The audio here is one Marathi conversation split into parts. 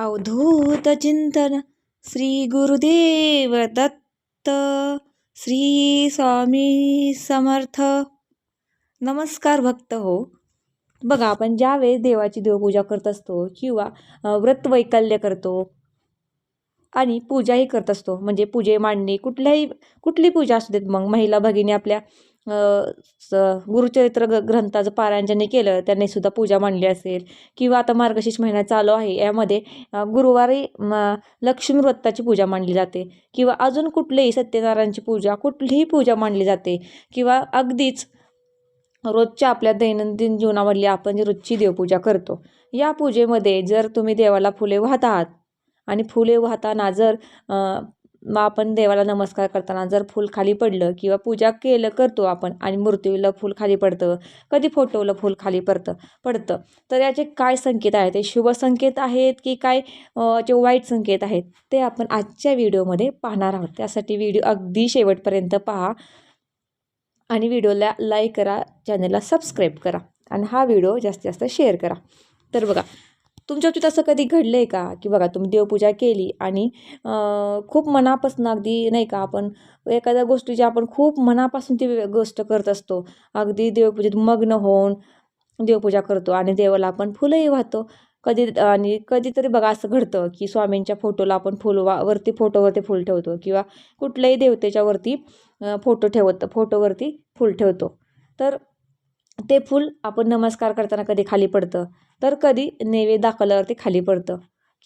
अवधूत चिंतन श्री गुरुदेव दत्त श्री स्वामी समर्थ. नमस्कार भक्त हो. बघा आपण ज्यावेळेस देवाची देवपूजा करत असतो किंवा व्रत व्रतवैकल्य करतो आणि पूजाही करत असतो म्हणजे पूजे मांडणी कुठल्याही कुठली पूजा असू देत मग महिला भगिनी आपल्या स गुरुचरित्र ग ग्रंथाचं पारायण ज्यांनी केलं त्यांनी सुद्धा पूजा मांडली असेल. किंवा आता मार्गशीर्ष महिना चालू आहे यामध्ये गुरुवारी म लक्ष्मी व्रताची पूजा मांडली जाते. किंवा अजून कुठलीही सत्यनारायणची पूजा कुठलीही पूजा मांडली जाते. किंवा अगदीच रोजच्या आपल्या दैनंदिन जीवनामधली आपण जी रोजची देवपूजा करतो या पूजेमध्ये जर तुम्ही देवाला फुले वाहत आहात आणि फुले वाहताना जर मग आपण देवाला नमस्कार करताना जर फूल खाली पडलं किंवा पूजा केलं करतो आपण आणि मूर्तीला फूल खाली पडतं कधी फोटोला फूल खाली पडतं पडतं तर याचे काय संकेत आहेत? ते शुभ संकेत आहेत की काय? जे वाईट संकेत आहेत ते आपण आजच्या व्हिडिओमध्ये पाहणार आहोत. त्यासाठी व्हिडिओ अगदी शेवटपर्यंत पहा आणि व्हिडिओला लाईक करा चॅनलला सबस्क्राईब करा आणि हा व्हिडिओ जास्तीत जास्त शेअर करा. तर बघा तुमच्या बाबतीत असं कधी घडलं आहे का? की बघा तुम्ही देवपूजा केली आणि खूप मनापासून अगदी नाही का आपण एखाद्या गोष्टीची आपण खूप मनापासून ती गोष्ट करत असतो. अगदी देवपूजेत मग्न होऊन देवपूजा करतो आणि देवाला आपण फुलंही वाहतो. कधी आणि कधीतरी बघा असं घडतं की स्वामींच्या फोटोला आपण फुल वा वरती फोटोवरती फुल ठेवतो किंवा कुठल्याही देवतेच्या वरती फोटो ठेवत फोटोवरती फुल ठेवतो. तर ते फूल आपण नमस्कार करताना कधी खाली पडतं. तर कधी नैवेद्य दाखवल्यावरती खाली पडतं.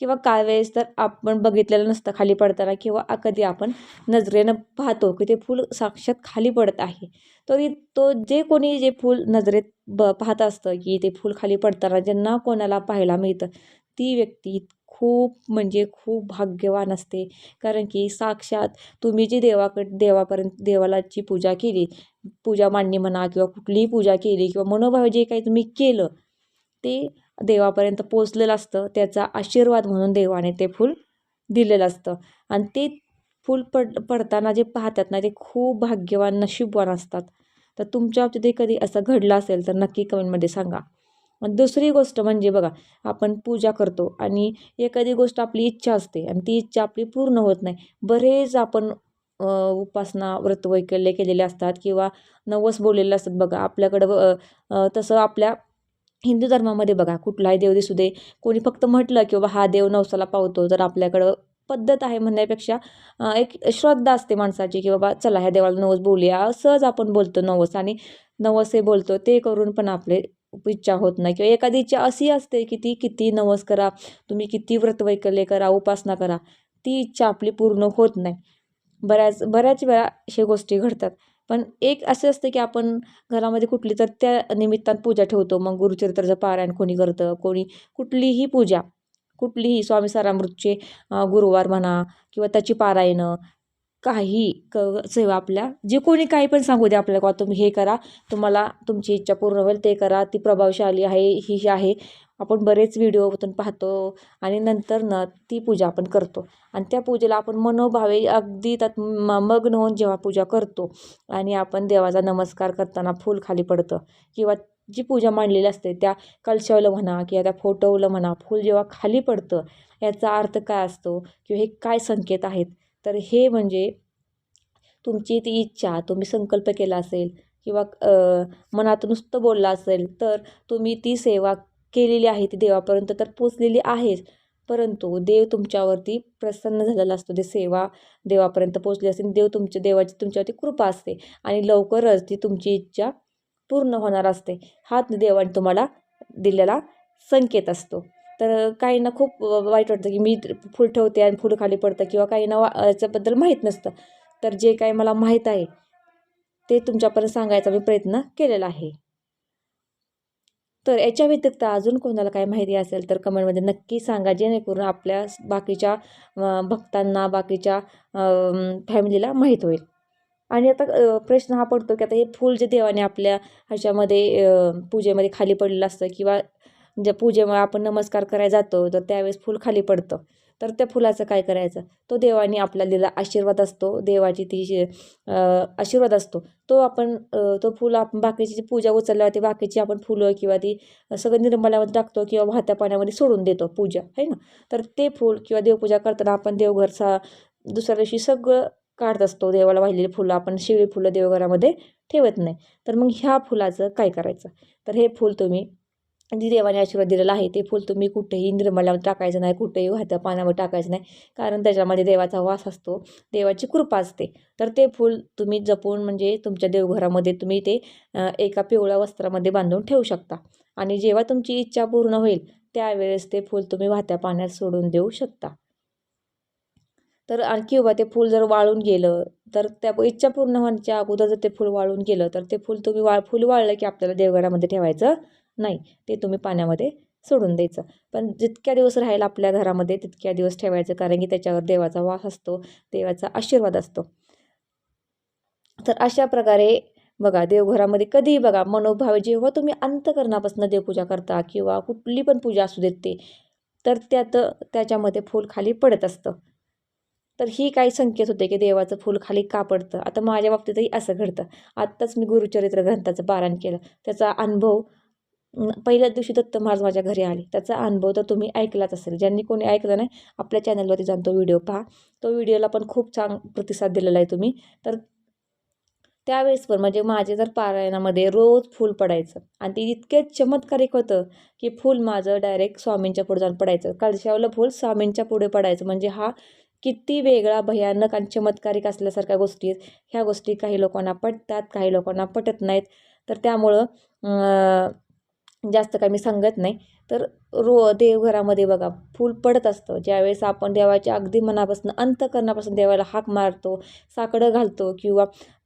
किंवा काय वेळेस तर आपण बघितलेलं नसतं खाली पडताना किंवा कधी आपण नजरेनं पाहतो की ते फूल साक्षात खाली पडत आहे. तरी तो जे कोणी जे फूल नजरेत ब पाहत असतं की ते फूल खाली पडताना ज्यांना कोणाला पाहायला मिळतं ती व्यक्ती खूप म्हणजे खूप भाग्यवान असते. कारण की साक्षात तुम्ही जी देवाकड देवापर्यंत देवालाची पूजा केली पूजा मांडणी म्हणा किंवा कुठलीही पूजा केली किंवा मनोभाव जे काही तुम्ही केलं ते देवापर्यंत पोचलेलं असतं. त्याचा आशीर्वाद म्हणून देवाने ते फूल दिलेलं असतं. आणि ते फूल पड पडताना जे पाहतात ना ते खूप भाग्यवान नशीबवान असतात. तर तुमच्या बाबतीतही कधी असं घडलं असेल तर नक्की कमेंटमध्ये सांगा. दुसरी गोष्ट म्हणजे बघा आपण पूजा करतो आणि एखादी गोष्ट आपली इच्छा असते आणि ती इच्छा आपली पूर्ण होत नाही. बरेच आपण उपासना व्रतवैकल्य केलेले असतात किंवा नवस बोललेले असतात बघा. आपल्याकडं तसं आपल्या हिंदू धर्मामध्ये बघा कुठलाही देव दिसू दे कोणी फक्त म्हटलं की बाबा हा देव नवसाला पावतो तर आपल्याकडं पद्धत आहे म्हणण्यापेक्षा एक श्रद्धा असते माणसाची की बाबा चला ह्या देवाला नवस बोलूया. सहज आपण बोलतो नवस आणि नवस हे बोलतो ते करून पण आपले इच्छा होत नाही. किंवा एखादी इच्छा अशी असते की ती किती नवस करा तुम्ही किती व्रतवैकल्य करा उपासना करा ती इच्छा आपली पूर्ण होत नाही. बऱ्याच बऱ्याच वेळा अशा गोष्टी घडतात. पण एक असे असते की आपण घरामध्ये कुठली तर त्या निमित्तानं पूजा ठेवतो. मग गुरुचरित्राचं पारायण कोणी करतं कोणी कुठलीही पूजा कुठलीही स्वामी सारामृतचे गुरुवार म्हणा किंवा त्याची पारायणं काही क सेवा आपल्या जे कोणी काही पण सांगू द्या आपल्याला का तुम्ही हे करा तुम्हाला तुमची इच्छा पूर्ण होईल ते करा ती प्रभावशाली आहे ही ही आहे. आपण बरेच व्हिडिओतून पाहतो आणि नंतर न ती पूजा आपण करतो. आणि त्या पूजेला आपण मनोभावे अगदी त्यात म मग्न होऊन जेव्हा पूजा करतो आणि आपण देवाचा नमस्कार करताना फूल खाली पडतं किंवा जी पूजा मांडलेली असते त्या कलशावलं म्हणा किंवा त्या फोटोवलं म्हणा फूल जेव्हा खाली पडतं याचा अर्थ काय असतो किंवा हे काय संकेत आहेत? तर हे म्हणजे तुमची ती इच्छा तुम्ही संकल्प केला असेल किंवा मनात मनातून नुसतं बोललं असेल तर तुम्ही ती सेवा केलेली आहे ती देवापर्यंत तर पोचलेली आहेच. परंतु देव तुमच्यावरती प्रसन्न झालेला असतो. ते सेवा देवापर्यंत पोचली असते देव तुमच्या देवाची तुमच्यावरती कृपा असते आणि लवकरच ती तुमची इच्छा पूर्ण होणार असते. हा देवाने तुम्हाला दिलेला संकेत असतो. तर काहींना खूप वाईट वाटतं की मी फूल ठेवते आणि फुलं खाली पडतं किंवा काहींना वा याच्याबद्दल माहीत नसतं. तर जे काही मला माहीत आहे ते तुमच्यापर्यंत सांगायचा मी प्रयत्न केलेला आहे. तर याच्या व्यतिरिक्त अजून कोणाला काय माहिती असेल तर कमेंटमध्ये नक्की सांगा जेणेकरून आपल्या बाकीच्या भक्तांना बाकीच्या फॅमिलीला माहीत होईल. आणि आता प्रश्न हा पडतो की आता हे फूल जे देवाने आपल्या ह्याच्यामध्ये पूजेमध्ये खाली पडलेलं असतं किंवा ज्या पूजेमुळे आपण नमस्कार करायला जातो तर त्यावेळेस फूल खाली पडतं. तर त्या फुलाचं काय करायचं? तो देवाने आपल्याला दिला आशीर्वाद असतो. देवाची ती आशीर्वाद असतो. तो आपण तो फुलं आपण बाकीची जी पूजा उचलल्यावर ती बाकीची आपण फुलं किंवा ती सगळं निर्मल्यामध्ये टाकतो किंवा वाहत्या पाण्यामध्ये सोडून देतो पूजा आहे ना? तर ते फूल किंवा देवपूजा करताना आपण देवघरचा दुसऱ्या दिवशी सगळं काढत असतो. देवाला वाहिलेली फुलं आपण शिळी फुलं देवघरामध्ये ठेवत नाही. तर मग ह्या फुलाचं काय करायचं? तर हे फूल तुम्ही जी देवाने आशीर्वाद दिलेला आहे ते फूल तुम्ही कुठेही निर्मल्यामध्ये टाकायचं नाही कुठेही वाहत्या पाण्यावर टाकायचं नाही. कारण त्याच्यामध्ये देवाचा वास असतो देवाची कृपा असते. तर ते फूल तुम्ही जपून म्हणजे तुमच्या देवघरामध्ये तुम्ही ते एका पिवळ्या वस्त्रामध्ये बांधून ठेवू शकता. आणि जेव्हा तुमची इच्छा पूर्ण होईल त्यावेळेस ते फूल तुम्ही वाहत्या पाण्यात सोडून देऊ शकता. तर आणखी उभा ते फूल जर वाळून गेलं तर त्या इच्छा पूर्ण होण्याच्या अगोदर जर ते फूल वाळून गेलं तर ते फूल तुम्ही वाळ फूल वाळलं की आपल्याला देवघरामध्ये ठेवायचं नाही ते तुम्ही पाण्यामध्ये सोडून द्यायचं. पण जितक्या दिवस राहील आपल्या घरामध्ये तितक्या दिवस ठेवायचं कारण की त्याच्यावर देवाचा वास असतो देवाचा आशीर्वाद असतो. तर अशा प्रकारे बघा देवघरामध्ये कधीही बघा मनोभाव जेव्हा तुम्ही अंतकरणापासून देवपूजा करता किंवा कुठली पण पूजा असू देत ते तर त्यात त्याच्यामध्ये फूल खाली पडत असतं. तर ही काही संकेत होते की देवाचं फूल खाली का पडतं? आता माझ्या बाबतीतही असं घडतं. आत्ताच मी गुरुचरित्र ग्रंथाचं पारायण केलं. त्याचा अनुभव पहिल्याच दिवशी दत्त महाराज माझ्या घरी आले. त्याचा अनुभव तर तुम्ही ऐकलाच असेल. ज्यांनी कोणी ऐकलं नाही आपल्या चॅनलवरती जाऊन तो व्हिडिओ पहा. तो व्हिडिओला पण खूप छान प्रतिसाद दिलेला आहे तुम्ही. तर त्यावेळेस पण म्हणजे माझे जर पारायणामध्ये रोज फूल पडायचं आणि ते इतके चमत्कारिक होतं की फूल माझं डायरेक्ट स्वामींच्या पुढे जाऊन पडायचं. कळशावलं फूल स्वामींच्या पुढे पडायचं. म्हणजे हा किती वेगळा भयानक आणि चमत्कारिक असल्यासारख्या गोष्टी आहेत. ह्या गोष्टी काही लोकांना पटतात काही लोकांना पटत नाहीत. तर त्यामुळं जास्त काही मी सांगत नाही. तर रो देवघरामध्ये बघा फूल पडत असतं. ज्यावेळेस आपण देवाच्या अगदी मनापासून अंतकरणापासून देवाला हाक मारतो साकडं घालतो किंवा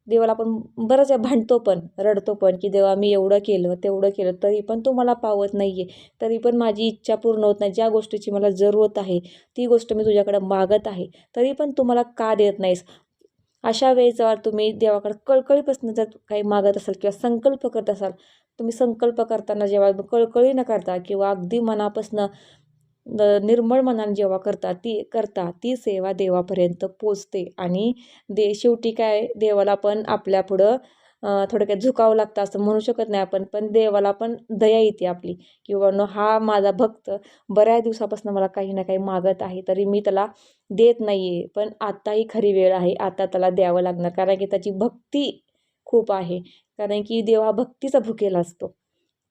देवाला आपण बरंच वेळा भांडतो पण रडतो पण की देवा मी एवढं केलं तेवढं केलं तरी पण तो मला पावत नाही आहे तरी पण माझी इच्छा पूर्ण होत नाही. ज्या गोष्टीची मला जरूरत आहे ती गोष्ट मी तुझ्याकडं मागत आहे तरी पण तू मला का देत नाहीस? अशा वेळेस तुम्ही देवाकडे कळकळीपासून जर काही मागत असाल किंवा संकल्प करत असाल तुम्ही संकल्प करताना जेव्हा कळकळी न करता किंवा अगदी मनापासून निर्मळ मनाने जेव्हा करता ती करता ती सेवा देवापर्यंत पोचते. आणि दे शेवटी काय देवाला पण आपल्या पुढं अं, थोडक्यात झुकावं लागतं असं म्हणू शकत नाही आपण. पण देवाला पण दया येते आपली. किंवा न हा माझा भक्त बऱ्याच दिवसापासून मला काही ना काही मागत आहे तरी मी त्याला देत नाही आहे पण आत्ताही खरी वेळ आहे. आता त्याला द्यावं लागणार कारण की त्याची भक्ती खूप आहे. कारण की देव हा भक्तीचा भुकेला असतो.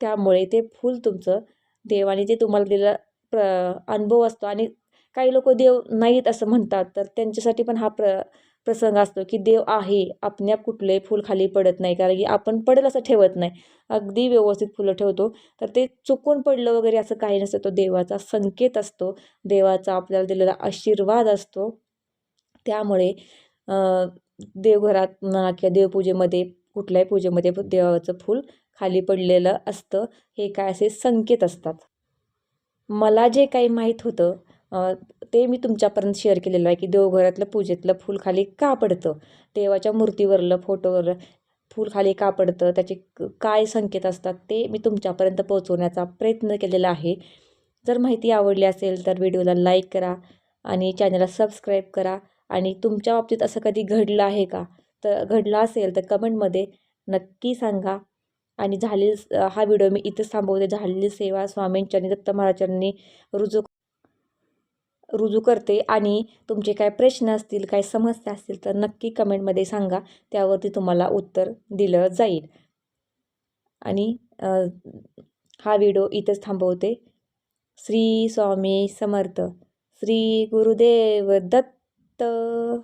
त्यामुळे ते फूल तुमचं देवाने जे तुम्हाला दिलं प्र अनुभव असतो आणि काही लोक देव नाहीत असं म्हणतात तर त्यांच्यासाठी पण हा प्र प्रसंग असतो की देव आहे आपण्याप कुठले फूल खाली पडत नाही कारण की आपण पडेल असं ठेवत नाही. अगदी व्यवस्थित फुलं ठेवतो. तर ते चुकून पडलं वगैरे असं काही नसतं. तो देवाचा संकेत असतो. देवाचा आपल्याला दिलेला आशीर्वाद असतो. त्यामुळे देवघरात म्हणा किंवा देवपूजेमध्ये कुठल्याही पूजेमध्ये देवाचं फूल खाली पडलेलं असतं. हे काय असे संकेत असतात. मला जे काही माहीत होतं ते मी तुमच्यापर्यंत शेअर केलेलं आहे की देवघरातलं पूजेतलं फूल खाली का पडतं? देवाच्या मूर्तीवरलं फोटोवरलं फूल खाली का पडतं? त्याचे क- काय संकेत असतात? ते मी तुमच्यापर्यंत पोहोचवण्याचा प्रयत्न केलेला आहे. जर माहिती आवडली असेल तर व्हिडिओला लाईक करा आणि चॅनलला सबस्क्राईब करा. आणि तुमच्या बाबतीत असं कधी घडलं आहे का? तर घडलं असेल तर कमेंटमध्ये नक्की सांगा. आणि झालेली हा व्हिडिओ मी इथंच थांबवते. झालेली सेवा स्वामींच्यांनी दत्त महाराजांनी रुजू रुजू करते. आणि तुमचे काय प्रश्न असतील काय समस्या असतील तर नक्की कमेंटमध्ये सांगा. त्यावरती तुम्हाला उत्तर दिलं जाईल. आणि हा व्हिडिओ इथंच थांबवते. श्री स्वामी समर्थ. श्री गुरुदेव दत्त 的